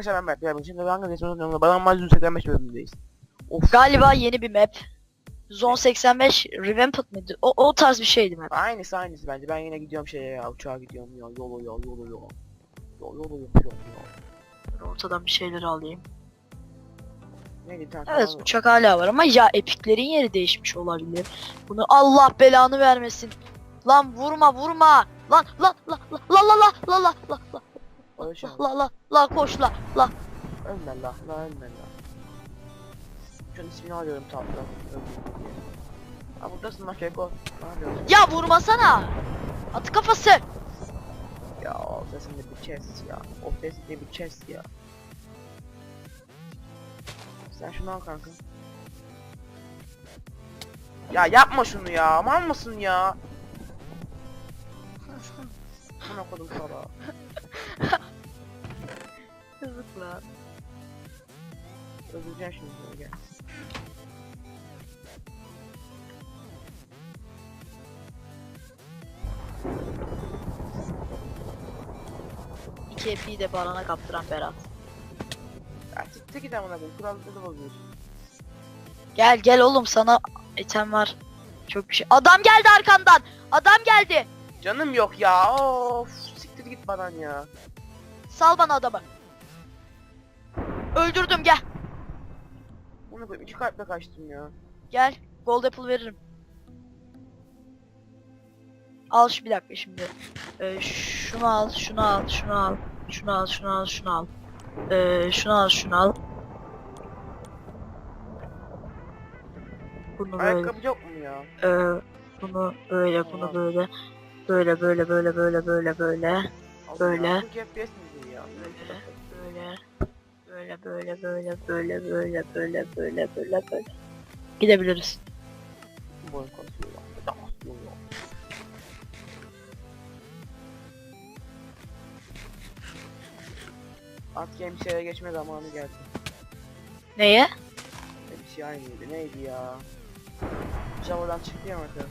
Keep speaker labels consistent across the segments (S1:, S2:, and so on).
S1: Arkadaşlar ben Berk Bey'im. Şimdi hangi resmen Bana Mal 185 bölümündeyiz. Of.
S2: Galiba yeni bir map. Zone 85 Revamped mıydı? O, o tarz bir şeydi map.
S1: Aynısı aynısı bence. Ben yine gidiyorum şeye ya. Uçağa gidiyorum ya. Yolu yol yolu yol. Yol yolu ya.
S2: Böyle Ortadan bir şeyleri alayım.
S1: Neydi tane
S2: Evet
S1: var.
S2: uçak hala var ama ya epiklerin yeri değişmiş olabilir. Bunu Allah belanı vermesin. Lan vurma vurma. Lan lan la la la la la la la la la la la la koş la la.
S1: Ölme la. La ölme la. Şunun ismini arıyorum tatlı. Ha buradasın lan Keko.
S2: Ya vurmasana. Atı kafası.
S1: Ya o sesin de bir chest ya. O sesin de bir chest ya. Sen şunu al kanka. Ya yapma şunu ya. Aman mısın ya? Buna kodum sana.
S2: Lan.
S1: Öldüreceğim şimdi seni gel.
S2: İki epiyi de barana kaptıran Berat.
S1: Ya siktir git amına koyayım. Kuralları bozuyorsun.
S2: Gel gel oğlum sana item var. Çok bir şey. Adam geldi arkandan. Adam geldi.
S1: Canım yok ya. Of. Siktir git bana ya.
S2: Sal bana adamı. Öldürdüm gel.
S1: Bunu koyayım. iki kalple kaçtım ya.
S2: Gel. Gold apple veririm. Al şu bir dakika şimdi. Ee, şunu al, şunu al, şunu al. Şunu al, şunu al, şunu al. Ee, şunu al, şunu al. Bunu böyle.
S1: Ayakkabı yok mu ya?
S2: Ee, bunu böyle, bunu böyle. Böyle, böyle, böyle, böyle, böyle, böyle.
S1: Allah
S2: Böyle.
S1: Ya, 40 FPS midir ya?
S2: Böyle. Böyle, böyle, böyle, böyle, böyle, böyle, böyle, böyle, böyle. Gidebiliriz.
S1: Artık MC'ye geçme zamanı geldi.
S2: Neye?
S1: MC aynıydı. Neydi ya? Java'dan çıktı ya mesela.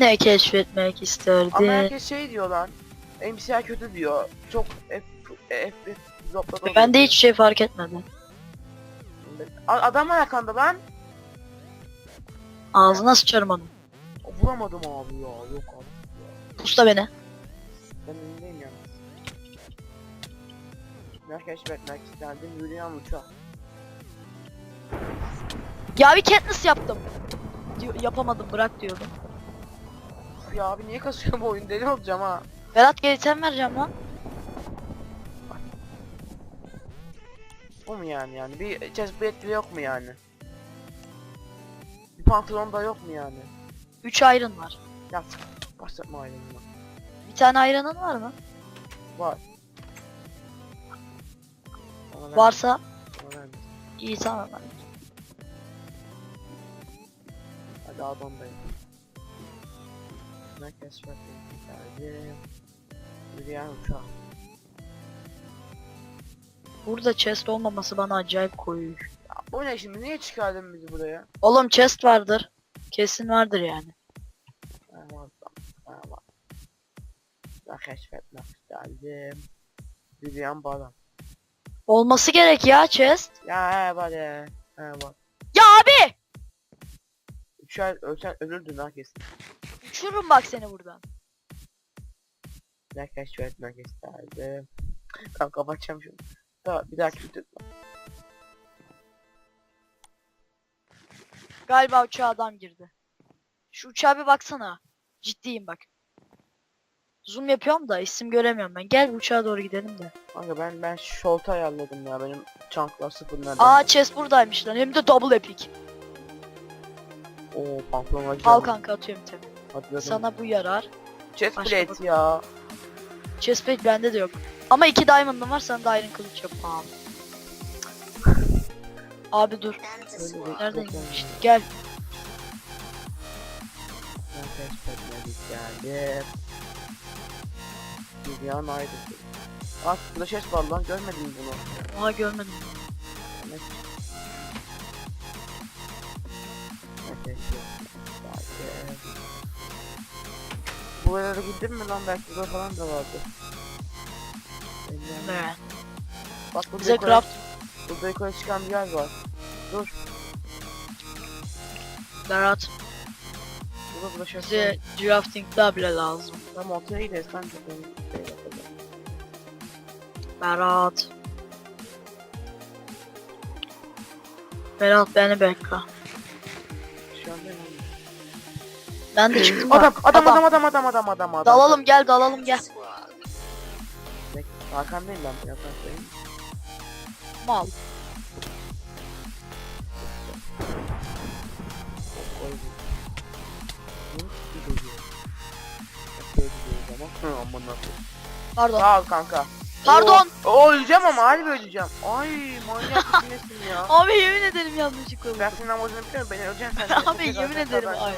S2: Ne keşfetmek isterdin?
S1: Ama herkes şey diyor lan. MC'ye kötü diyor. Çok F F zopladı.
S2: Ben de hiç şey fark etmedim.
S1: A- Adam ayakanda lan.
S2: Ağzına sıçarım onu.
S1: Vuramadım abi ya. Yok abi.
S2: Pusta beni.
S1: Ben önündeyim ya. Ne keşfetmek isterdim. Yürüyen uçağı.
S2: Ya bir Katniss yaptım. Diyor, yapamadım bırak diyordum.
S1: Ya abi niye kasıyor bu oyun deli olacağım ha.
S2: Berat gel item vereceğim lan.
S1: Bu mu yani yani? Bir chestplate bile yok mu yani? Bir pantolon da yok mu yani?
S2: 3 iron var.
S1: Ya başlatma ailemle.
S2: Bir tane iron'ın var mı?
S1: Var. Ver,
S2: Varsa
S1: bana ver.
S2: iyi tamam. ben-
S1: Hadi Adon'dayım. Ne keşfetmek isterdim. Yürüyen uçağı.
S2: Burada chest olmaması bana acayip koyuyor.
S1: Ya bu ne şimdi? Niye çıkardın bizi buraya?
S2: Oğlum chest vardır. Kesin vardır yani.
S1: Ha var. Ne keşfetmek isterdim. Yürüyen balon.
S2: Olması gerek ya chest.
S1: Ya he var he. He var.
S2: Ya abi!
S1: Üçer ölsen ölürdün ha kesin.
S2: Uçururum bak seni buradan.
S1: Ne keşfetmek isterdim. Tamam kapatacağım şunu. Tamam bir dahaki video.
S2: Galiba uçağa adam girdi. Şu uçağa bir baksana. Ciddiyim bak. Zoom yapıyorum da isim göremiyorum ben. Gel uçağa doğru gidelim de.
S1: Kanka ben ben şolta ayarladım ya benim çanklar sıfır nereden?
S2: Aa chest buradaymış lan. Hem de double epic.
S1: Oo pantolon acı.
S2: Al kanka atıyorum tabi. Sana bu yarar.
S1: Chest
S2: Başka
S1: plate ya.
S2: Chestplate bende de yok. Ama iki diamond'ın var sende iron kılıç yok abi. Abi dur. Nereden
S1: gelmişti?
S2: Gel.
S1: Nefes bekledik geldi. Gideon ayrı. Ah burada ses var lan görmedin bunu?
S2: Aa görmedim.
S1: Evet. Nefes Bu yere gittin mi lan belki burada falan da vardı.
S2: Be.
S1: Bak burada
S2: Bize
S1: yukarı,
S2: craft
S1: burada yukarı çıkan bir yer var. Dur.
S2: Berat.
S1: Burada şey
S2: Bize drafting daha bile lazım.
S1: Tamam ortaya gideriz yapalım.
S2: Berat. Berat beni bekle.
S1: Şu an ben
S2: Ben de çıktım.
S1: Adam adam adam adam adam adam adam adam.
S2: Dalalım gel dalalım gel.
S1: Bek- Hakan değil lan daha söyleyeyim.
S2: Mal. Pardon.
S1: Sağ ol kanka.
S2: Pardon.
S1: Oo, oo, öleceğim ama harbi öleceğim. Ay manyak nesin ya?
S2: Abi yemin ederim yanlışlıkla oldu.
S1: Ben senin amacını biliyorum beni öleceksin sen.
S2: Abi, yemin ederim, ay.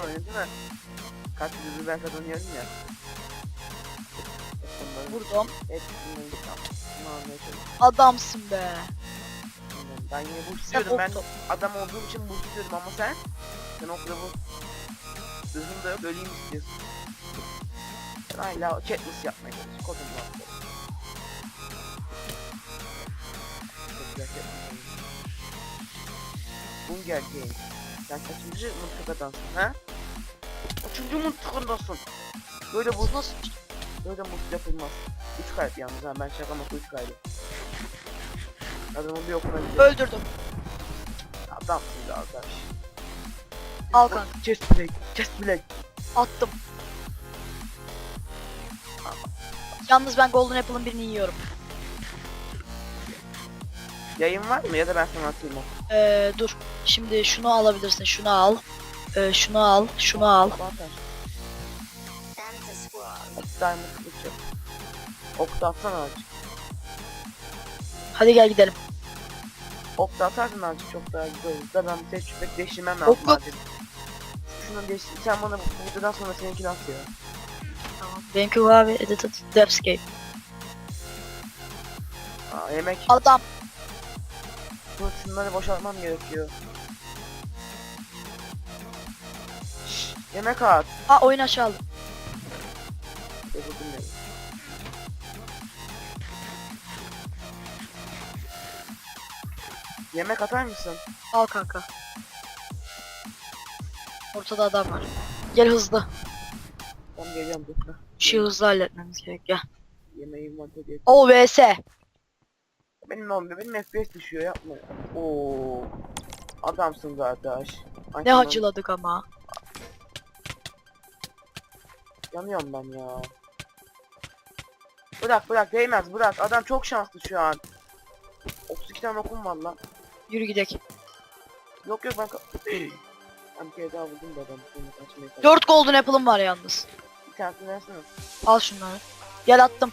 S1: Kaç yüzü ben kazanıyorum ya.
S2: Vurdum.
S1: çalışıyorum.
S2: Adamsın be.
S1: Ben yine bu istiyordum ben adam olduğum için bu istiyordum ama sen sen okla bu Hızım da yok öleyim istiyorsun. Sen hala Katniss yapmaya çalışıyorsun. Kodum var. Bunger Game. Sen kaçıncı mıntıkadansın ha? Kaçıncı mıntıkadasın? Böyle bu
S2: Nasıl?
S1: Böyle mutlu yapılmaz. 3 kalp yalnız ha ben şaka maka 3 kalp. Adamın bir okuna gidiyor.
S2: Öldürdüm.
S1: Adamsın arkadaş.
S2: Al kanka.
S1: Chest plate, chest plate.
S2: Attım. Yalnız ben Golden Apple'ın birini yiyorum.
S1: Yayın var mı ya da ben sana atayım o.
S2: Ee, dur. Şimdi şunu alabilirsin. Şunu al. Ee, şunu al. Şunu al.
S1: Avantaj. Hadi diamond kılıç yap. Ok da atsana azıcık.
S2: Hadi gel gidelim.
S1: Ok da atarsan azıcık çok daha güzel olur. Da ben bir tecrübe değiştirmem lazım
S2: Ok
S1: acil. Şunu değiş... Sen bana bu videodan sonra seninkini at ya.
S2: Tamam. Benimki bu abi. Edited Depthscape.
S1: Aa, yemek.
S2: Adam.
S1: Dur şunları boşaltmam gerekiyor. Yemek at.
S2: Ha oyun aşağı aldım.
S1: Yemek atar mısın?
S2: Al kanka. Ortada adam var. Gel hızlı.
S1: Tamam dur. Heh,
S2: Şu hızlı halletmemiz gerek. Gel.
S1: Yemeğim var diye.
S2: O vs.
S1: Benim olmuyor. Benim FPS düşüyor yapma. Oo. Adamsın kardeş.
S2: Ne
S1: tamam.
S2: hacıladık ama.
S1: Yanıyorum ben ya. Bırak bırak değmez bırak. Adam çok şanslı şu an. 32 tane okum var lan.
S2: Yürü gidek.
S1: Yok yok ben... Ben bir kere daha vurdum da adam. Bunu kaçmaya çalıştım.
S2: 4 Golden Apple'ım var yalnız.
S1: Bir tanesini versene.
S2: Al şunları. Gel attım.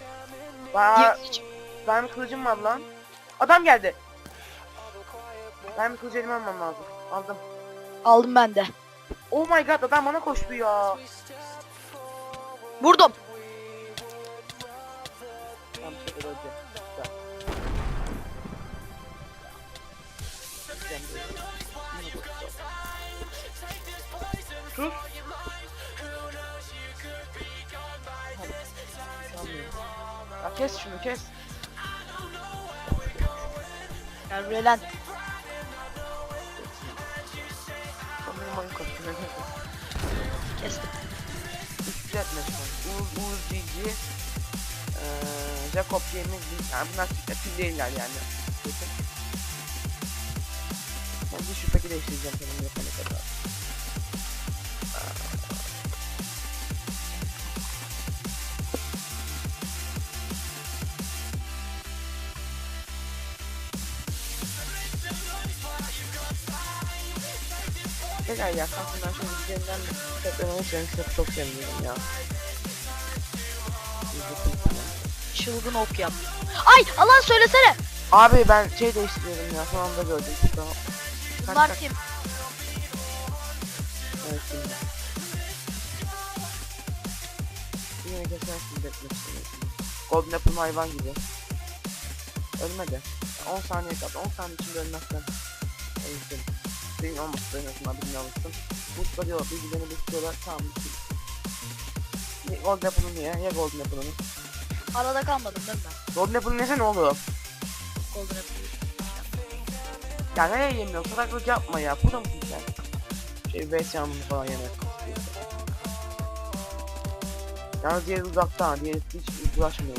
S1: Baa,
S2: Gir.
S1: benim kılıcım var lan. Adam geldi. Benim kılıcı elime almam lazım. Aldım.
S2: Aldım ben de.
S1: Oh my god adam bana koştu ya.
S2: Vurdum.
S1: Tamam bir şey. Kes şunu kes.
S2: Gel buraya lan. Kestim.
S1: Etmek var. Uğur, Uğur Bilgi, eee Jacob James, yani bunlar pil değiller yani. Bence şu peki değiştireceğim senin yapana kadar. Helal ya kanka ben şöyle güzelinden tekrar çok çok seviniyorum ya.
S2: Çılgın ok yap. Ay Allah söylesene.
S1: Abi ben şey değiştiriyorum ya son anda gördüm.
S2: Bunlar kim?
S1: Evet şimdi. Yine beklemek istemiyorsun. Golden Apple hayvan gibi. Ölmedi. 10 saniye kaldı. 10 saniye içinde ölmezsen. Öldüm. Senin olması en azından birini alırsın. Boostlanıyor. Bilgilerini boostluyorlar. Tamam. bitti. Ye- Golden Apple'ın niye? Ya Golden Apple'ın.
S2: Arada kalmadım değil mi ben?
S1: Golden Apple yesene oğlum.
S2: Golden Apple.
S1: Ya nereye yemiyorsun? Salaklık yapma ya. Bu da mı güzel? Şey VS yağmurunu falan yemek. Yalnız diğeri uzakta ha. Diğeri hiç ulaşmıyor.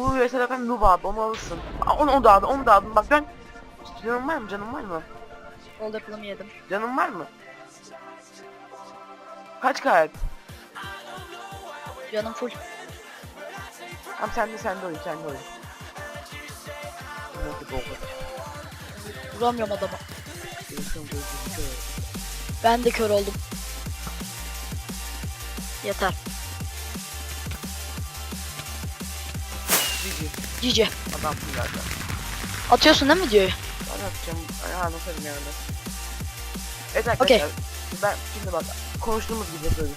S1: Uğur ve zaten noob abi onu alırsın. Aa, Onu, onu da aldın, onu da aldın. Bak ben... Canım var mı? Canım var mı?
S2: Golden Apple'ımı yedim.
S1: Canım var mı? Kaç kalp?
S2: Canım full.
S1: Tamam sen de sen de oyun sen de oyun.
S2: Vuramıyorum adama. Ben de kör oldum. Yeter.
S1: Cici adamsın zaten.
S2: Atıyorsun değil mi videoyu?
S1: Ben yapacağım. Ay anlatırım yani. Evet arkadaşlar.
S2: Okey.
S1: Ben şimdi bak konuştuğumuz gibi yapıyoruz.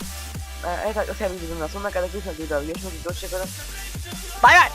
S1: Evet arkadaşlar sevgili dinleyenler sonuna kadar görüşmek üzere. Görüşmek üzere. Hoşçakalın.
S2: Bay bay.